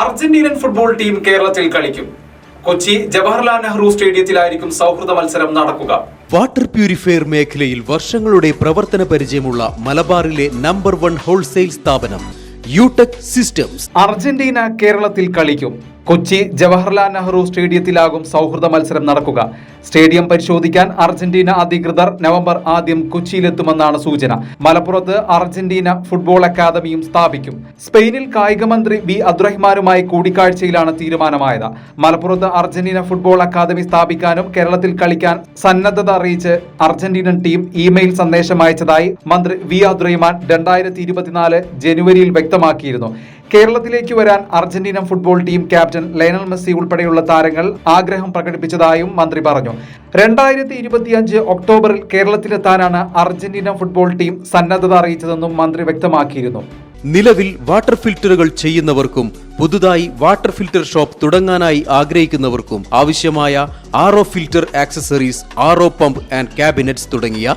അർജന്റീനൻ football team കേരളത്തിൽ കളിക്കും. കൊച്ചി ജവഹർലാൽ നെഹ്റു സ്റ്റേഡിയത്തിലായിരിക്കും സൗഹൃദ മത്സരം നടക്കുക. വാട്ടർ പ്യൂരിഫയർ മേഖലയിൽ വർഷങ്ങളുടെ പ്രവർത്തന പരിചയമുള്ള മലബാറിലെ നമ്പർ വൺ ഹോൾസെയിൽ സ്ഥാപനം യൂടെക് സിസ്റ്റംസ്. അർജന്റീന കേരളത്തിൽ കളിക്കും. കൊച്ചി ജവഹർലാൽ നെഹ്റു സ്റ്റേഡിയത്തിലാകും സൗഹൃദ മത്സരം നടക്കുക. സ്റ്റേഡിയം പരിശോധിക്കാൻ അർജന്റീന അധികൃതർ നവംബർ ആദ്യം കൊച്ചിയിലെത്തുമെന്നാണ് സൂചന. മലപ്പുറത്ത് അർജന്റീന ഫുട്ബോൾ അക്കാദമിയും സ്ഥാപിക്കും. സ്പെയിനിൽ കായിക മന്ത്രി വി അബ്ദുറഹ്മാനുമായി കൂടിക്കാഴ്ചയിലാണ് തീരുമാനമായത്. മലപ്പുറത്ത് അർജന്റീന ഫുട്ബോൾ അക്കാദമി സ്ഥാപിക്കാനും കേരളത്തിൽ കളിക്കാൻ സന്നദ്ധത അറിയിച്ച് അർജന്റീനൻ ടീം ഇമെയിൽ സന്ദേശം അയച്ചതായി മന്ത്രി വി അബ്ദുറഹ്മാൻ രണ്ടായിരത്തി ഇരുപത്തിനാല് ജനുവരിയിൽ വ്യക്തമാക്കിയിരുന്നു. കേരളത്തിലേക്ക് വരാൻ Argentina football team captain Lionel Messi ഉൾപ്പെടെയുള്ള താരങ്ങൾ ആഗ്രഹം പ്രകടിപ്പിച്ചതായും മന്ത്രി പറഞ്ഞു. രണ്ടായിരത്തി ഇരുപത്തിയഞ്ച് ഒക്ടോബറിൽ കേരളത്തിലെത്താനാണ് അർജന്റീന ഫുട്ബോൾ ടീം സന്നദ്ധത അറിയിച്ചതെന്നും മന്ത്രി വ്യക്തമാക്കിയിരുന്നു. നിലവിൽ വാട്ടർ ഫിൽറ്ററുകൾ ചെയ്യുന്നവർക്കും പുതുതായി വാട്ടർ ഫിൽറ്റർ ഷോപ്പ് തുടങ്ങാനായി ആഗ്രഹിക്കുന്നവർക്കും ആവശ്യമായ RO filter accessories RO pump and cabinets തുടങ്ങിയ